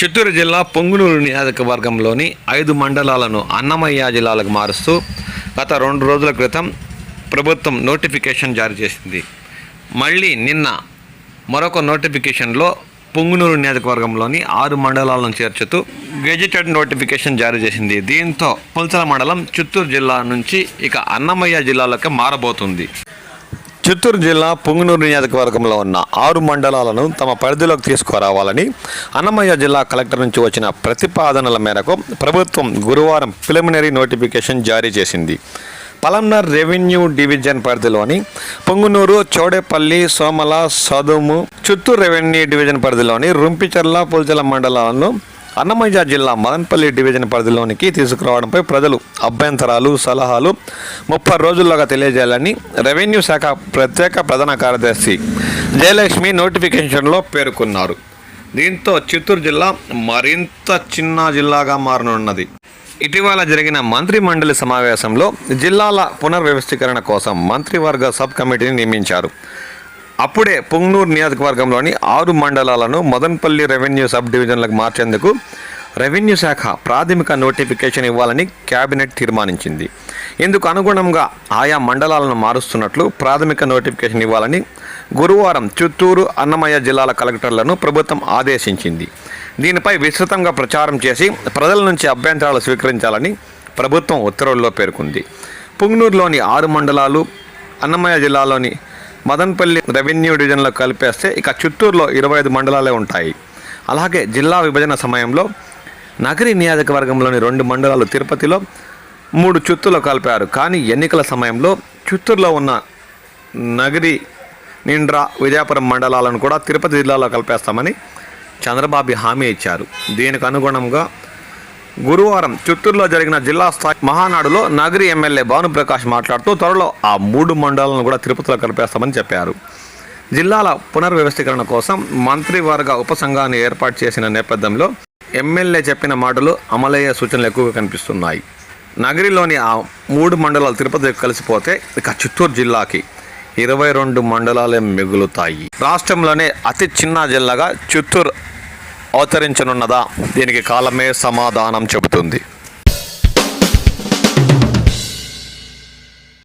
చిత్తూరు జిల్లా పొంగునూరు నియోజకవర్గంలోని ఐదు మండలాలను అన్నమయ్య జిల్లాలకు మారుస్తూ గత రెండు రోజుల క్రితం ప్రభుత్వం నోటిఫికేషన్ జారీ చేసింది. మళ్ళీ నిన్న మరొక నోటిఫికేషన్లో పొంగునూరు నియోజకవర్గంలోని ఆరు మండలాలను చేర్చుతూ గెజిటెడ్ నోటిఫికేషన్ జారీ చేసింది. దీంతో పుల్చల మండలం చిత్తూరు జిల్లా నుంచి ఇక అన్నమయ్య జిల్లాలోకి మారబోతుంది. చిత్తూరు జిల్లా పుంగనూరు నియోజకవర్గంలో ఉన్న ఆరు మండలాలను తమ పరిధిలోకి తీసుకురావాలని అన్నమయ్య జిల్లా కలెక్టర్ నుంచి వచ్చిన ప్రతిపాదనల మేరకు ప్రభుత్వం గురువారం ప్రిలిమినరీ నోటిఫికేషన్ జారీ చేసింది. పలంనర్ రెవెన్యూ డివిజన్ పరిధిలోని పొంగునూరు చౌడేపల్లి సోమల సదుము చిత్తూరు రెవెన్యూ డివిజన్ పరిధిలోని రుంపిచర్ల పుల్చల మండలాలను అన్నమయ్య జిల్లా మదన్పల్లి డివిజన్ పరిధిలోనికి తీసుకురావడంపై ప్రజలు అభ్యంతరాలు సలహాలు ముప్పై రోజుల్లోగా తెలియజేయాలని రెవెన్యూ శాఖ ప్రత్యేక ప్రధాన కార్యదర్శి జయలక్ష్మి నోటిఫికేషన్లో పేర్కొన్నారు. దీంతో చిత్తూరు జిల్లా మరింత చిన్న జిల్లాగా మారనున్నది. ఇటీవల జరిగిన మంత్రి మండలి సమావేశంలో జిల్లాల పునర్వ్యవస్థీకరణ కోసం మంత్రివర్గ సబ్ కమిటీని నియమించారు. అప్పుడే పొంగనూరు నియోజకవర్గంలోని ఆరు మండలాలను మదన్పల్లి రెవెన్యూ సబ్ డివిజన్లకు మార్చేందుకు రెవెన్యూ శాఖ ప్రాథమిక నోటిఫికేషన్ ఇవ్వాలని కేబినెట్ తీర్మానించింది. ఇందుకు అనుగుణంగా ఆయా మండలాలను మారుస్తున్నట్లు ప్రాథమిక నోటిఫికేషన్ ఇవ్వాలని గురువారం చిత్తూరు అన్నమయ్య జిల్లాల కలెక్టర్లను ప్రభుత్వం ఆదేశించింది. దీనిపై విస్తృతంగా ప్రచారం చేసి ప్రజల నుంచి అభ్యంతరాలు స్వీకరించాలని ప్రభుత్వం ఉత్తర్వుల్లో పేర్కొంది. పుంగనూరులోని ఆరు మండలాలు అన్నమయ్య జిల్లాలోని మదన్పల్లి రెవెన్యూ డివిజన్లో కలిపేస్తే ఇక చిత్తూరులో ఇరవై ఐదు మండలాలే ఉంటాయి. అలాగే జిల్లా విభజన సమయంలో నగరి నియోజకవర్గంలోని రెండు మండలాలు తిరుపతిలో మూడు చిత్తూరులో కలిపారు. కానీ ఎన్నికల సమయంలో చిత్తూరులో ఉన్న నగరి నిండ్రా విజయపురం మండలాలను కూడా తిరుపతి జిల్లాలో కలిపేస్తామని చంద్రబాబు హామీ ఇచ్చారు. దీనికి అనుగుణంగా గురువారం చిత్తూరులో జరిగిన జిల్లా స్థాయి మహానాడులో నగరి ఎమ్మెల్యే భానుప్రకాష్ మాట్లాడుతూ త్వరలో ఆ మూడు మండలాలను కూడా తిరుపతిలో కలిపేస్తామని చెప్పారు. జిల్లాల పునర్వ్యవస్థీకరణ కోసం మంత్రివర్గ ఉపసంఘాన్ని ఏర్పాటు చేసిన నేపథ్యంలో ఎమ్మెల్యే చెప్పిన మాటలు అమలయ్యే సూచనలు ఎక్కువగా కనిపిస్తున్నాయి. నగరిలోని ఆ మూడు మండలాలు తిరుపతి కలిసిపోతే ఇక చిత్తూరు జిల్లాకి ఇరవై రెండు మండలాలే మిగులుతాయి. రాష్ట్రంలోనే అతి చిన్న జిల్లాగా చిత్తూరు అవతరించనున్నదా? దీనికి కాలమే సమాధానం చెబుతుంది.